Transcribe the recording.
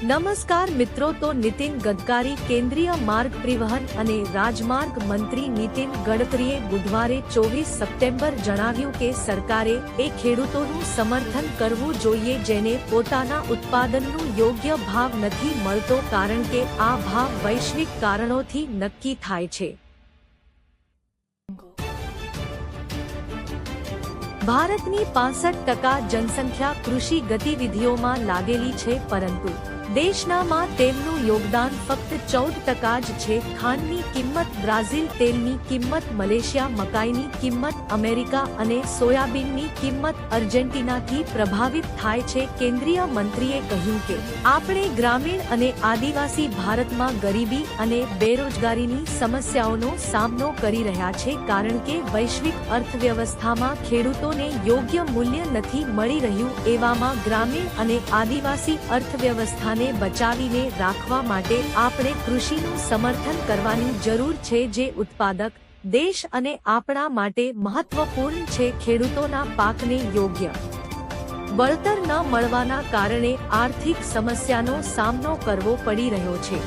નમસ્કાર મિત્રો, તો નીતિન ગડકારી કેન્દ્રીય માર્ગ પરિવહન અને રાજમાર્ગ મંત્રી નીતિન ગડકરીએ બુધવારે ચોવીસ સપ્ટેમ્બર જણાવ્યું કે સરકારે એ ખેડૂતોનું સમર્થન કરવું જોઈએ જેને પોતાના ઉત્પાદનનું યોગ્ય ભાવ નથી મળતો કારણ કે આ ભાવ વૈશ્વિક કારણોથી નક્કી થાય છે. ભારતની પાસઠ ટકા જનસંખ્યા કૃષિ ગતિવિધિઓમાં લાગેલી છે, પરંતુ દેશનામાં તેમનું યોગદાન ફક્ત ચૌદ ટકા જ છે. ખાંડની કિંમત બ્રાઝિલ તેલની કિંમત, મલેશિયા મકાઈની કિંમત, અમેરિકા અને સોયાબીનની કિંમત અર્જેન્ટિનાથી પ્રભાવિત થાય છે. કેન્દ્રીય મંત્રીએ કહ્યું કે, આપણે ગ્રામીણ અને આદિવાસી ભારતમાં ગરીબી અને બેરોજગારીની સમસ્યાઓનો સામનો કરી રહ્યા છે. કારણ કે વૈશ્વિક અર્થવ્યવસ્થામાં ખેડૂતોને યોગ્ય મૂલ્ય નથી મળી રહ્યું. એવામાં ગ્રામીણ અને આદિવાસી અર્થવ્યવસ્થાને બચાવીને રાખવા માટે આપણે કૃષિનું સમર્થન કરવાની જરૂર છે જે ઉત્પાદક, દેશ અને આપણા માટે મહત્વપૂર્ણ છે ખેડૂતોના પાકને યોગ્ય બળતર ન મળવાના કારણે આર્થિક સમસ્યાનો સામનો કરવો પડી રહ્યો છે.